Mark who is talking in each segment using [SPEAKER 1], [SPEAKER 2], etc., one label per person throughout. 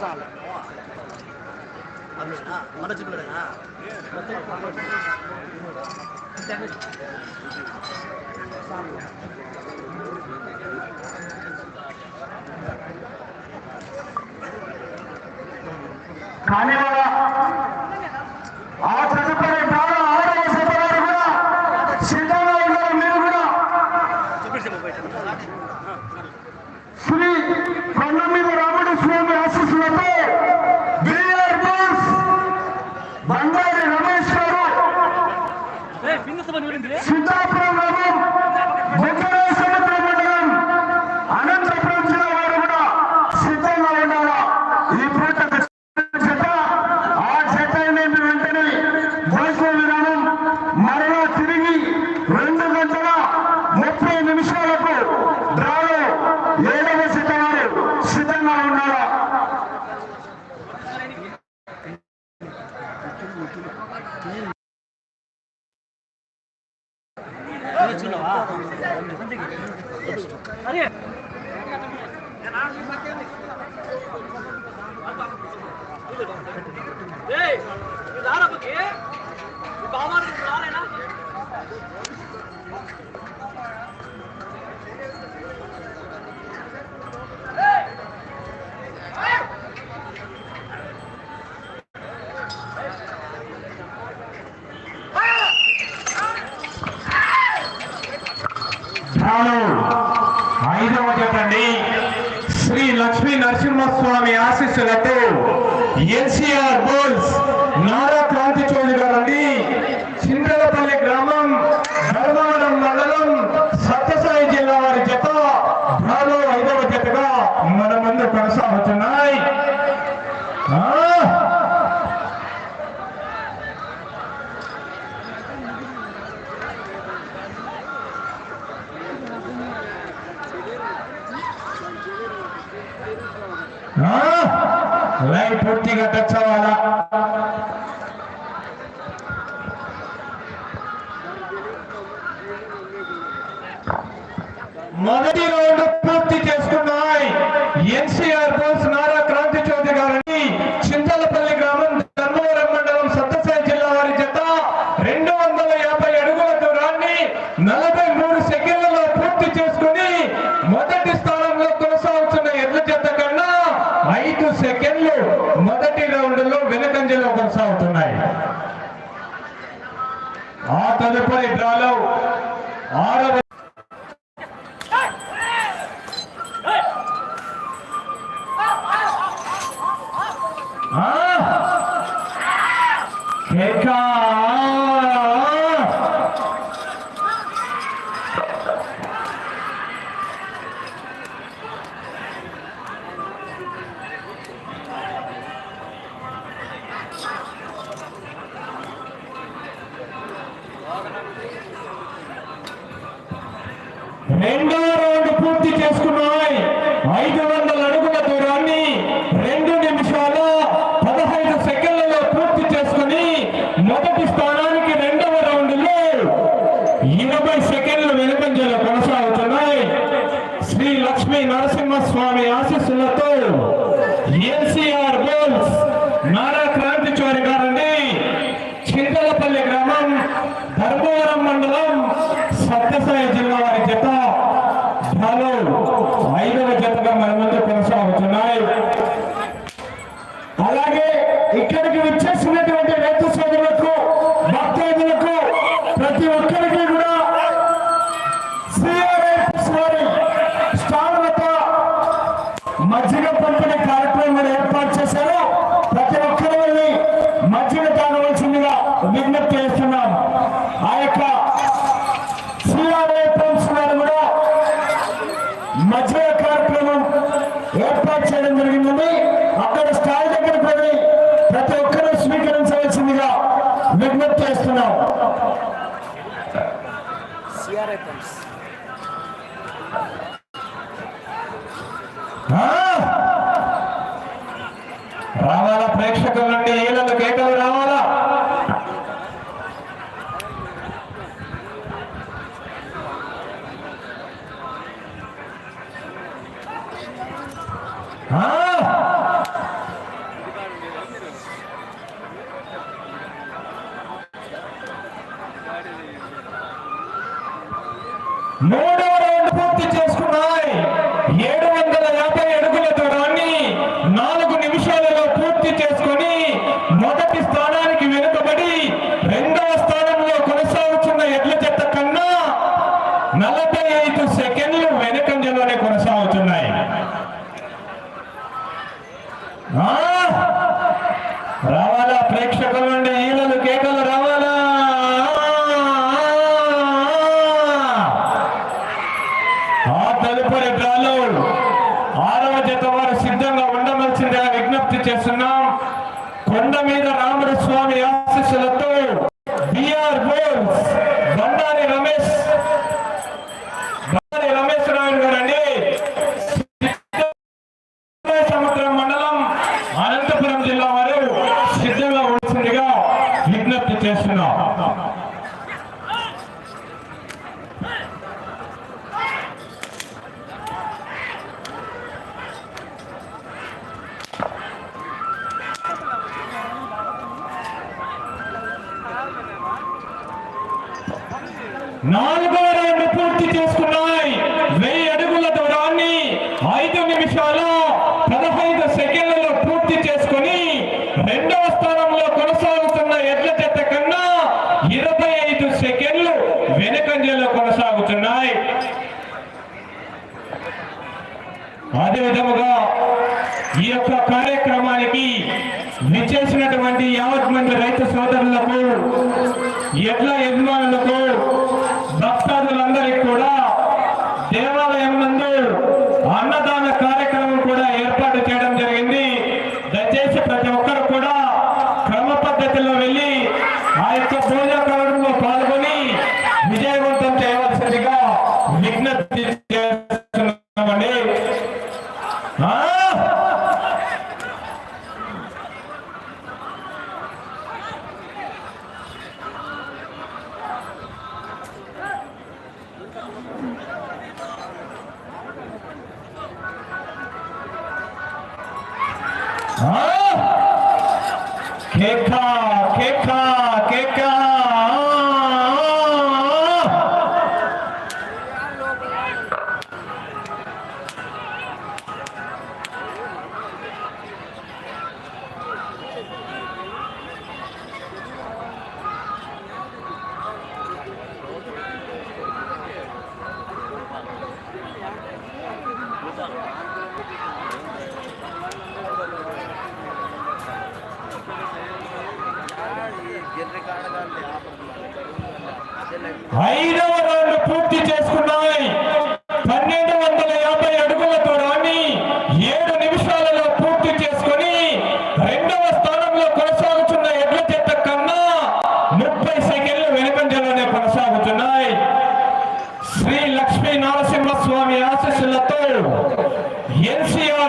[SPEAKER 1] சாலை. மறைச்சிட்டு சாமி Y él sí பூர்த்தி கட்டச்சா తదుపరి డ్రాలో ఆరవ మధ్యలో పంపిణీ కార్యక్రమం ఏర్పాటు చేశారు. No! నాలుగవ రౌండ్ పూర్తి చేసుకున్నాయి. వెయ్యి అడుగుల దూరాన్ని ఐదు నిమిషాలు పదహైదు సెకండ్లలో పూర్తి చేసుకుని రెండవ స్థానంలో కొనసాగుతున్న ఎడ్ల చెత్త కన్నా ఇరవై ఐదు సెకండ్లు వెనుకంజలో కొనసాగుతున్నాయి. అదే విధముగా ఈ యొక్క కార్యక్రమానికి విచ్చేసినటువంటి యావత్ మంది రైతు సోదరులకు ఎడ్ల యజమానులకు దయచేసి ప్రతి ఒక్క నరసింహస్వామి ఆశీస్సులతో ఎన్సీఆర్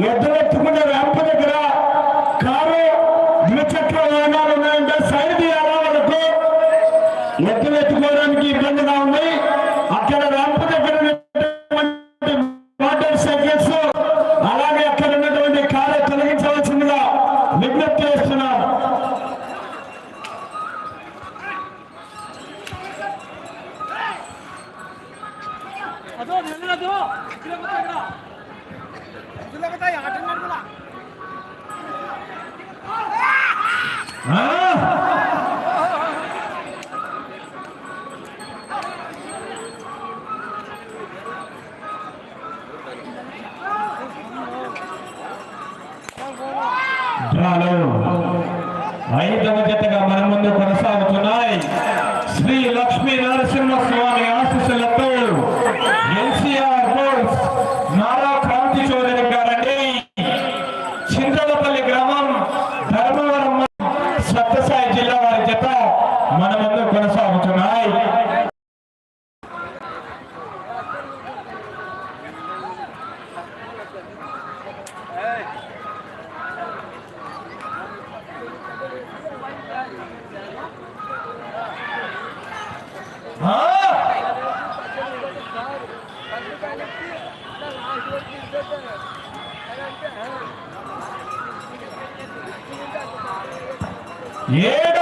[SPEAKER 1] నిద్రెత్తుకున్న రాంప এই জমি Yeah!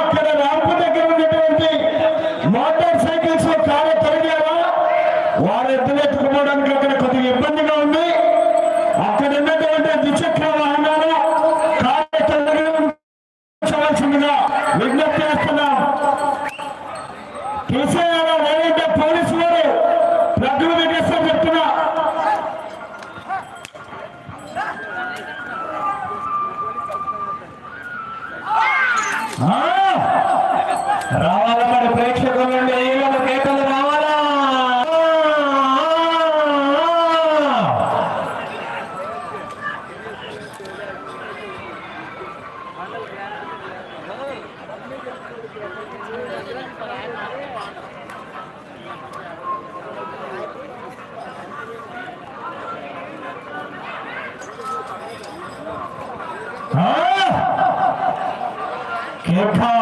[SPEAKER 1] అక్కడ రాంపు దగ్గర ఉన్నటువంటి మోటార్ సైకిల్స్ కారు తొలగారా వారు ఎత్తునెత్తుకోవడానికి అక్కడ కొద్దిగా ఇబ్బందిగా ఉంది. 啊。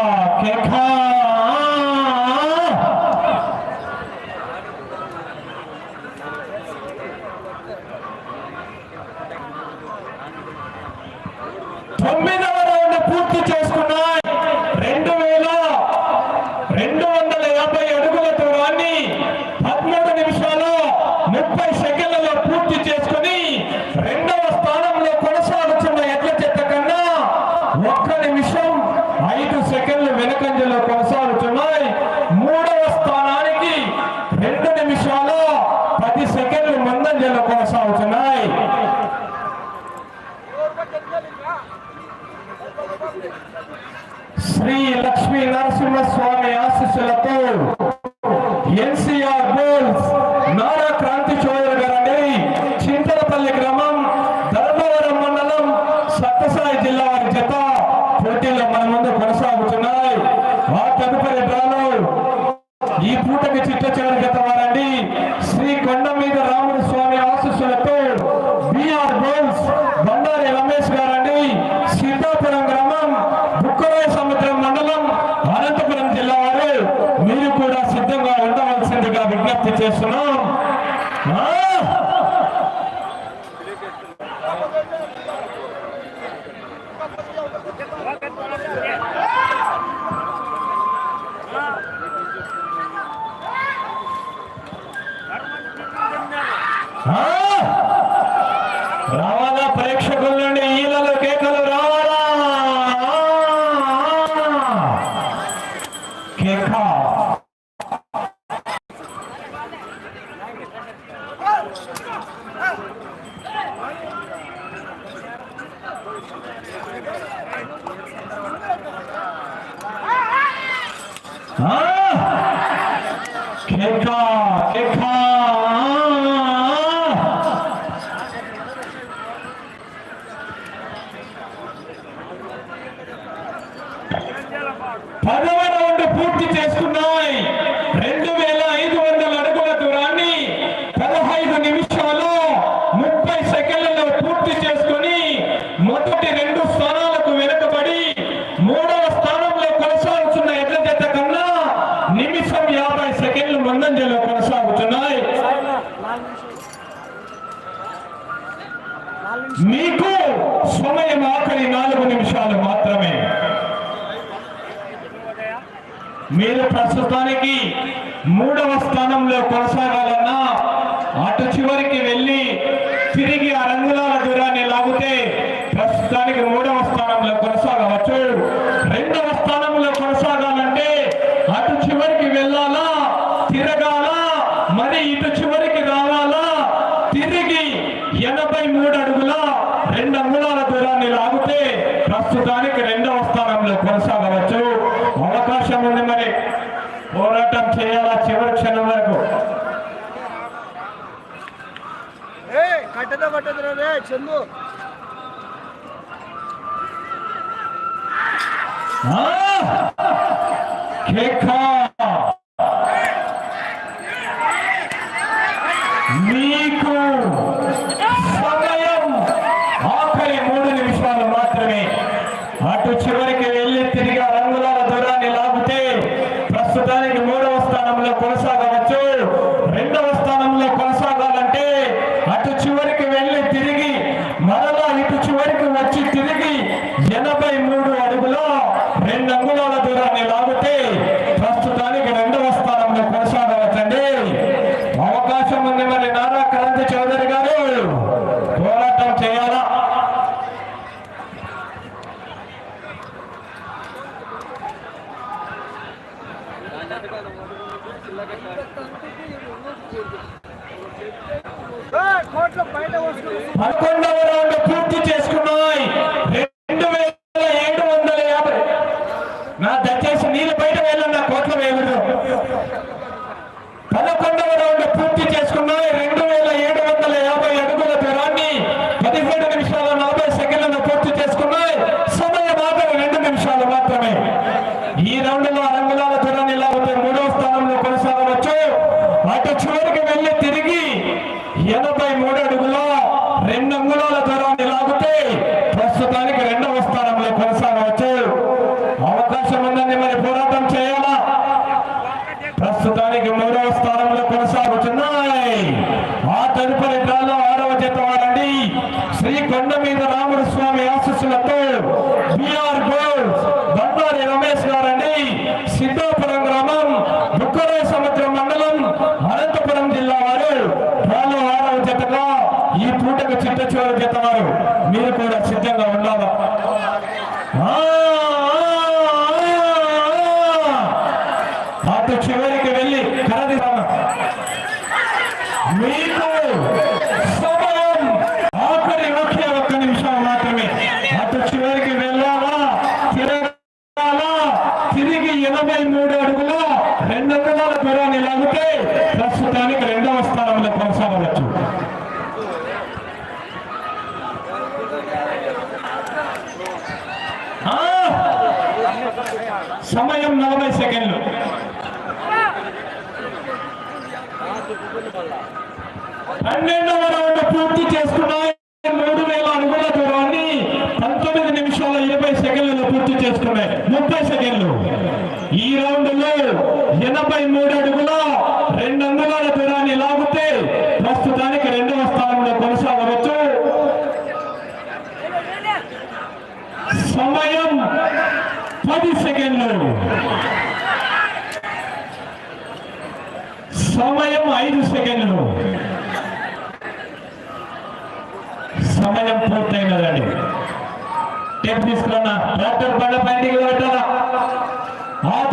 [SPEAKER 1] నీకు సమయం ఆకలి నాలుగు నిమిషాలు మాత్రమే. మీరు ప్రస్తుతానికి మూడవ స్థానంలో కొనసాగారు Hey Çınlı. Kek చిట్ట చివరి జత వారు. మీరు కూడా సిద్ధంగా ఉండాలా? పన్నెండవ రౌండ్ పూర్తి చేసుకున్నాయి.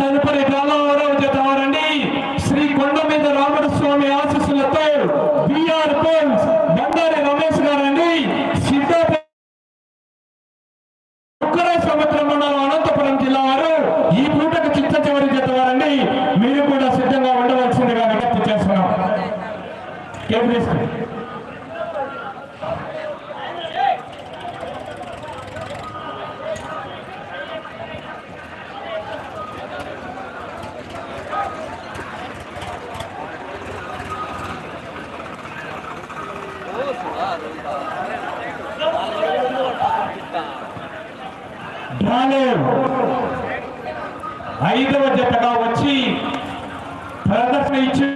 [SPEAKER 1] తదుపరి కాలవరం డ్రాలో ఐదవ జతగా వచ్చి ప్రదర్శన ఇచ్చి